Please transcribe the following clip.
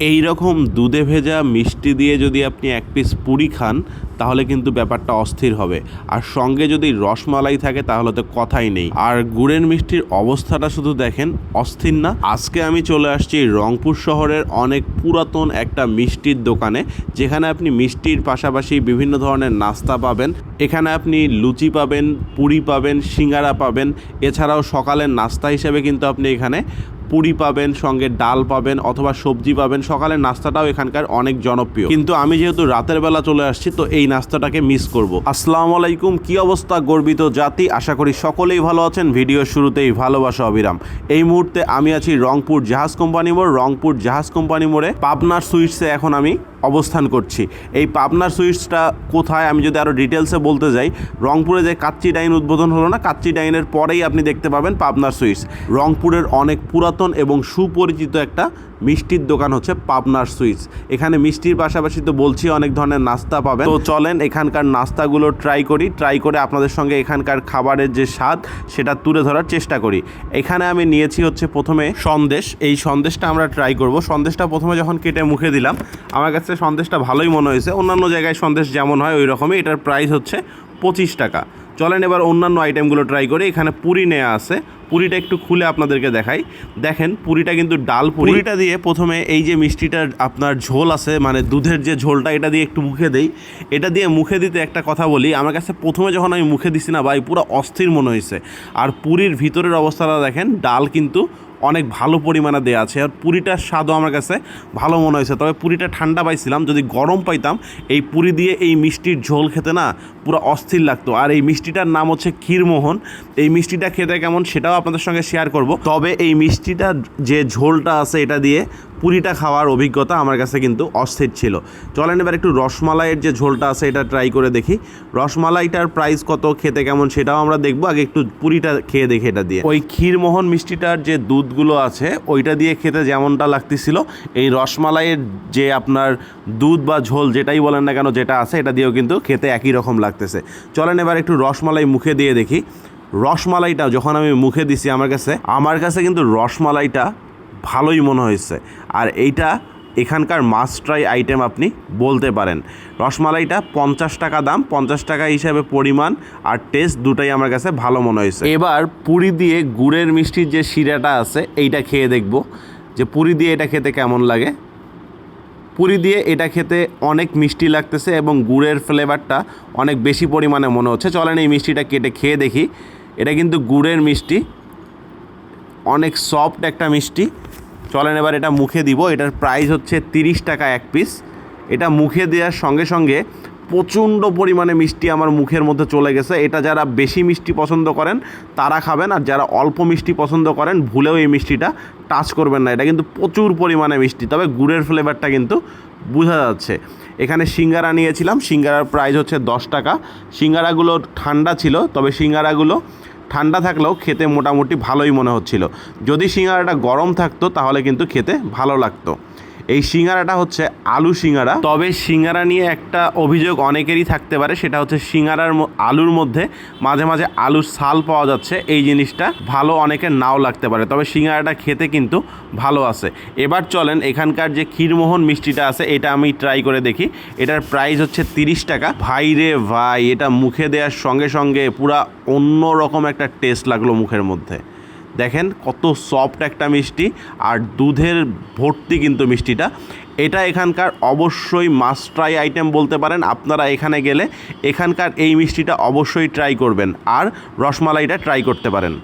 এই রকম দুধে ভেজা মিষ্টি দিয়ে যদি আপনি এক পিস পুরি খান, তাহলে কিন্তু ব্যাপারটা অস্থির হবে। আর সঙ্গে যদি রসমালাই থাকে, তাহলে তো কথাই নেই। আর গুড়ের মিষ্টির অবস্থাটা শুধু দেখেন, অস্থির না। আজকে আমি চলে আসছি রংপুর শহরের অনেক পুরাতন একটা মিষ্টির দোকানে, যেখানে আপনি মিষ্টির পাশাপাশি বিভিন্ন ধরনের নাস্তা পাবেন। এখানে আপনি লুচি পাবেন, পুরি পাবেন, সিঙ্গারা পাবেন। এছাড়াও সকালের নাস্তা হিসেবে কিন্তু আপনি এখানে পুরি পাবেন, সঙ্গে ডাল পাবেন অথবা সবজি পাবেন। সকালের নাস্তাটাও এখানকার অনেক জনপ্রিয়। কিন্তু আমি যেহেতু রাতের বেলা চলে আসছি, তো এই নাস্তাটাকে মিস করব। আসসালামু আলাইকুম, কি অবস্থা গর্বিত জাতি? আশা করি সকলেই ভালো আছেন। ভিডিও শুরুতেই ভালোবাসা, অবিরাম। এই মুহূর্তে আমি আছি রংপুর জাহাজ কোম্পানি মোড়। রংপুর জাহাজ কোম্পানি মোড়ে পাবনার সুইটসে এখন আমি অবস্থান করছি। এই পাবনার সুইটসটা কোথায়? আমি যদি আরও ডিটেলসে বলতে যাই, রংপুরে যে কাচ্চি ডাইন উদ্বোধন হলো না, কাচ্চি ডাইনের পরেই আপনি দেখতে পাবেন পাবনার সুইটস রংপুরের অনেক পুরাতন এবং সুপরিচিত একটা মিষ্টির দোকান হচ্ছে পাবনার সুইটস এখানে মিষ্টির পাশাপাশি তো বলছি, অনেক ধরনের নাস্তা পাবেন। তো চলেন, এখানকার নাস্তাগুলো ট্রাই করি। ট্রাই করে আপনাদের সঙ্গে এখানকার খাবারের যে স্বাদ, সেটা তুলে ধরার চেষ্টা করি। এখানে আমি নিয়েছি হচ্ছে প্রথমে সন্দেশ। এই সন্দেশটা আমরা ট্রাই করব। সন্দেশটা প্রথমে যখন কেটে মুখে দিলাম, আমার কাছে সন্দেশটা ভালোই মনে হয়েছে। অন্যান্য জায়গায় সন্দেশ যেমন হয় ওই রকমই। এটার প্রাইস হচ্ছে পঁচিশ টাকা। চলেন এবার অন্যান্য আইটেমগুলো ট্রাই করি। এখানে পুরি নেওয়া আছে। পুরিটা একটু খুলে আপনাদেরকে দেখাই। দেখেন, পুরিটা কিন্তু ডাল পুরিটা দিয়ে প্রথমে এই যে মিষ্টিটার আপনার ঝোল আছে মানে দুধের যে ঝোলটা, এটা দিয়ে একটু মুখে দেই। এটা দিয়ে মুখে দিতে একটা কথা বলি। আমার কাছে প্রথমে যখন আমি মুখে দিছি না ভাই, পুরো অস্থির মনে হয়েছে। আর পুরীর ভিতরের অবস্থাটা দেখেন, ডাল কিন্তু অনেক ভালো পরিমাণে দেওয়া আছে। আর পুরিটার স্বাদও আমার কাছে ভালো মনে হয়েছে। তবে পুরিটা ঠান্ডা পাইছিলাম, যদি গরম পাইতাম, এই পুরি দিয়ে এই মিষ্টির ঝোল খেতে না পুরো অস্থির লাগতো। আর এই মিষ্টিটার নাম হচ্ছে ক্ষীরমোহন। এই মিষ্টিটা খেতে কেমন সেটাও আপনাদের সঙ্গে শেয়ার করব। তবে এই মিষ্টিটার যে ঝোলটা আছে এটা দিয়ে পুরিটা খাওয়ার অভিজ্ঞতা আমার কাছে কিন্তু অস্থির ছিল। চলেন এবার একটু রসমালাইয়ের যে ঝোলটা আছে এটা ট্রাই করে দেখি। রসমালাইটার প্রাইস কত, খেতে কেমন সেটাও আমরা দেখব। আগে একটু পুরিটা খেয়ে দেখি এটা দিয়ে। ওই ক্ষীরমোহন মিষ্টিটার যে দুধগুলো আছে, ওইটা দিয়ে খেতে যেমনটা লাগতেছিল, এই রসমালাইয়ের যে আপনার দুধ বা ঝোল যেটাই বলেন না কেন যেটা আছে, এটা দিয়েও কিন্তু খেতে একই রকম লাগতেছে। চলেন এবার একটু রসমালাই মুখে দিয়ে দেখি। রসমালাইটা যখন আমি মুখে দিছি, আমার কাছে আমার কাছে কিন্তু রসমালাইটা ভালোই মনে হয়েছে। আর এইটা এখানকার মাস্ট ট্রাই আইটেম আপনি বলতে পারেন। রসমালাইটা পঞ্চাশ টাকা দাম, পঞ্চাশ টাকা হিসাবে পরিমাণ আর টেস্ট দুটাই আমার কাছে ভালো মনে হয়েছে। এবার পুরি দিয়ে গুড়ের মিষ্টির যে শিরাটা আছে, এইটা খেয়ে দেখব যে পুরি দিয়ে এটা খেতে কেমন লাগে। পুরি দিয়ে এটা খেতে অনেক মিষ্টি লাগতেছে এবং গুড়ের ফ্লেভারটা অনেক বেশি পরিমাণে মনে হচ্ছে। চলেন এই মিষ্টিটা কেটে খেয়ে দেখি। এটা কিন্তু গুড়ের মিষ্টি, অনেক সফট একটা মিষ্টি। চলেন এবার এটা মুখে দিব। এটার প্রাইস হচ্ছে তিরিশ টাকা এক পিস এটা মুখে দেওয়ার সঙ্গে সঙ্গে প্রচণ্ড পরিমাণে মিষ্টি আমার মুখের মধ্যে চলে গেছে। এটা যারা বেশি মিষ্টি পছন্দ করেন, তারা খাবেন। আর যারা অল্প মিষ্টি পছন্দ করেন, ভুলেও এই মিষ্টিটা টাচ করবেন না। এটা কিন্তু প্রচুর পরিমাণে মিষ্টি। তবে গুড়ের ফ্লেভারটা কিন্তু বোঝা যাচ্ছে। এখানে সিঙ্গারা নিয়েছিলাম। সিঙ্গারার প্রাইস হচ্ছে দশ টাকা। সিঙ্গারাগুলো ঠান্ডা ছিল, তবে সিঙ্গারাগুলো ঠান্ডা থাকলেও খেতে মোটামুটি ভালোই মনে হচ্ছিল। যদি সিঙ্গারাটা গরম থাকতো, তাহলে কিন্তু খেতে ভালো লাগতো। এই সিঙ্গারাটা হচ্ছে আলু সিঙ্গারা। তবে সিঙ্গারা নিয়ে একটা অভিযোগ অনেকেরই থাকতে পারে, সেটা হচ্ছে সিঙ্গারার আলুর মধ্যে মাঝে মাঝে আলুর ছাল পাওয়া যাচ্ছে, এই জিনিসটা ভালো অনেকের নাও লাগতে পারে, তবে সিঙ্গারাটা খেতে কিন্তু ভালো আছে। এবার চলেন, এখানকার যে ক্ষীরমোহন মিষ্টিটা আছে, এটা আমি ট্রাই করে দেখি। এটার প্রাইস হচ্ছে তিরিশ টাকা। ভাই রে ভাই, এটা মুখে দেওয়ার সঙ্গে সঙ্গে পুরা অন্য রকম একটা টেস্ট লাগল মুখের মধ্যে। দেখেন কত সফট একটা মিষ্টি আর দুধের ভর্তি কিন্তু মিষ্টিটা। এটা এখানকার অবশ্যই মাস্ট ট্রাই আইটেম বলতে পারেন। আপনারা এখানে গেলে এখানকার এই মিষ্টিটা অবশ্যই ট্রাই করবেন। আর রসমালাইটা ট্রাই করতে পারেন।